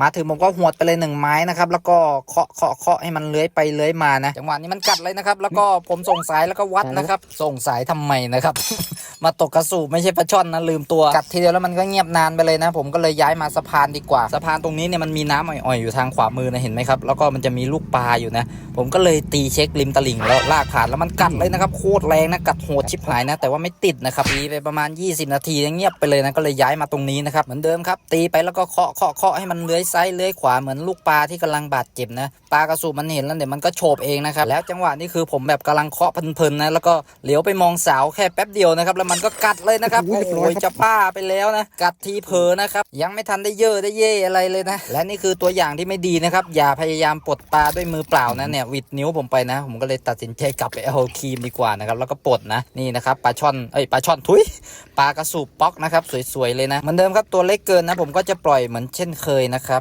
มาถึงผมก็หวดไปเลยหนึ่งไม้นะครับ แล้วก็เคาะเคาะเคาะให้มันเลื้อยไปเลื้อยมานะจังหวะนี้มันกัดเลยนะครับ แล้วก็ผมส่งสายแล้วก็วัดนะครับ ส่งสายทำไมนะครับ มาตกกระสูบไม่ใช่ปลาช่อนนะลืมตัวกัดทีเดียวแล้วมันก็เงียบนานไปเลยนะ ผมก็เลยย้ายมาสะพานดีกว่า สะพานตรงนี้เนี่ยมันมีน้ำอ่อยๆอยู่ทางขวามือนะเห็นไหมครับแล้วก็มันจะมีลูกปลาอยู่นะ ผมก็เลยตีเช็คริมตลิ่งแล้วลากผ่านแล้วมันกัดเลยนะครับโคตรแรงนะกัดโหดชิบหายนะ แต่ว่าไม่ติดนะครับตีไปประมาณ 20 นาทีเงียบไปเลยนะก็เลยย้ายมาตรงนี้นะครับเหมือนเดิมครับตีไปแล้วก็เคาะเคาะเคาะให้มันเลื้อยซ้ายเลื้อยขวาเหมือนลูกปลาที่กำลังบาดเจ็บนะปลากระสูบมันเห็นแล้วเดี๋ยวมันก็โฉบเองนะครับแล้วจังหวะนี้คือผมแบบกำลังเคาะเพลินๆนะแล้วก็เหลียวไปมองสาวแค่แป๊บเดียวนะครับแล้วมันก็กัดเลยนะครับโอ้โอ้โหโหจะป้าไปแล้วนะกัดทีเพอนะครับยังไม่ทันได้เย่อได้เย่อะไรเลยนะ และนี่คือตัวอย่างที่ไม่ดีนะครับอย่าพยายามปลดปลาด้วยมือเปล่านะเนี่ยหวิดนิ้วผมไปนะ ผมก็เลยตัดสินใจกลับไปเอาครีมดีกว่านะครับแล้วก็ปลดนะนี่นะครับปลาช่อนเอ้ยปลาช่อนทุยปลากระสูบป๊อกนะครับสวยๆเลยนะเหมือนเดิมครับตัวเล็กเกินนะผมก็จะปล่อยเหมือนเช่นเคยนะครับ